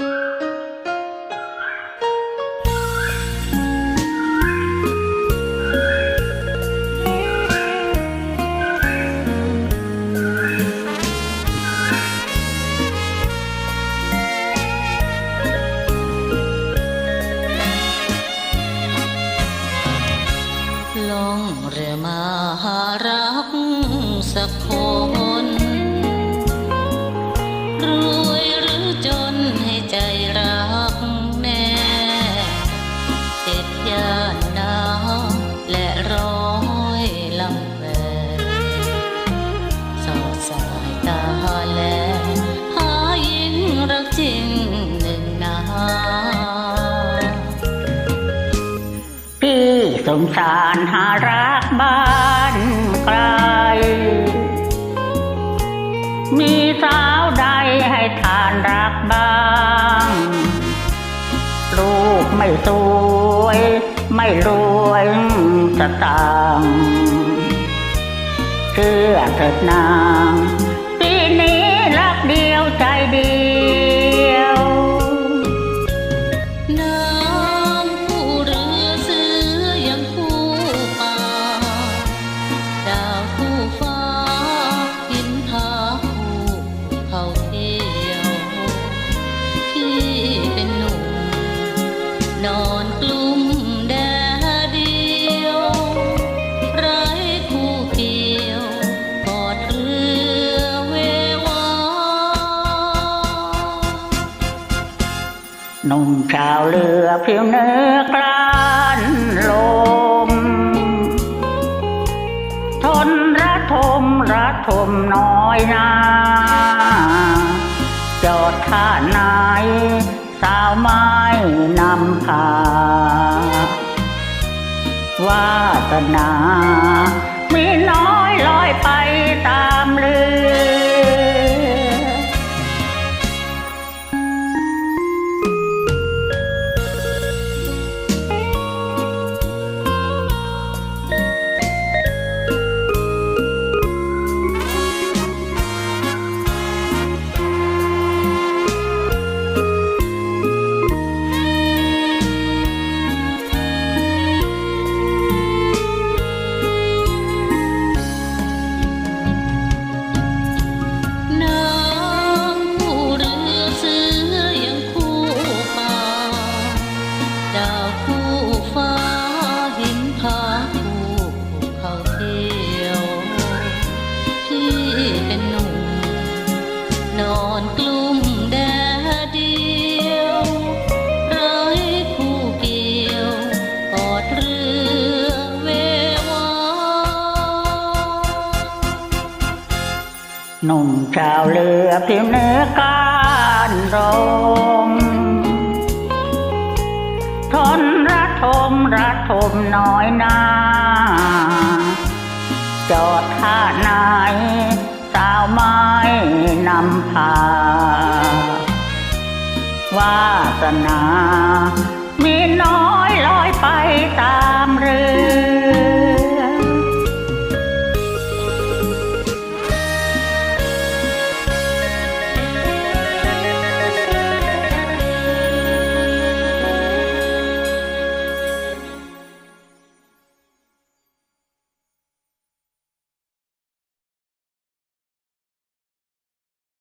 ลองเรือมาหารักสักคน งสารหารักบ้านไกล มีสาวใดให้ทานรักบ้าง ลูกไม่สวย ไม่รวยสตางค์เชื่อเถิดนาง หนุ่มชาวเรือผิวเนื้อกลานลม ทนระทมระทมน้อยนาจอดท่าไหนสาวไม้นำพาวาสนา มีน้อยลอยไปตามเรือ อนกลุ่มแดดเดียวร้อยคู่เกี่ยวกอดเรือเววาหนุ่มชาวเรือผิวเนื้อการรมทนระทมระทมน้อยนาำพาวาสนา มีน้อยลอยไปตามเรื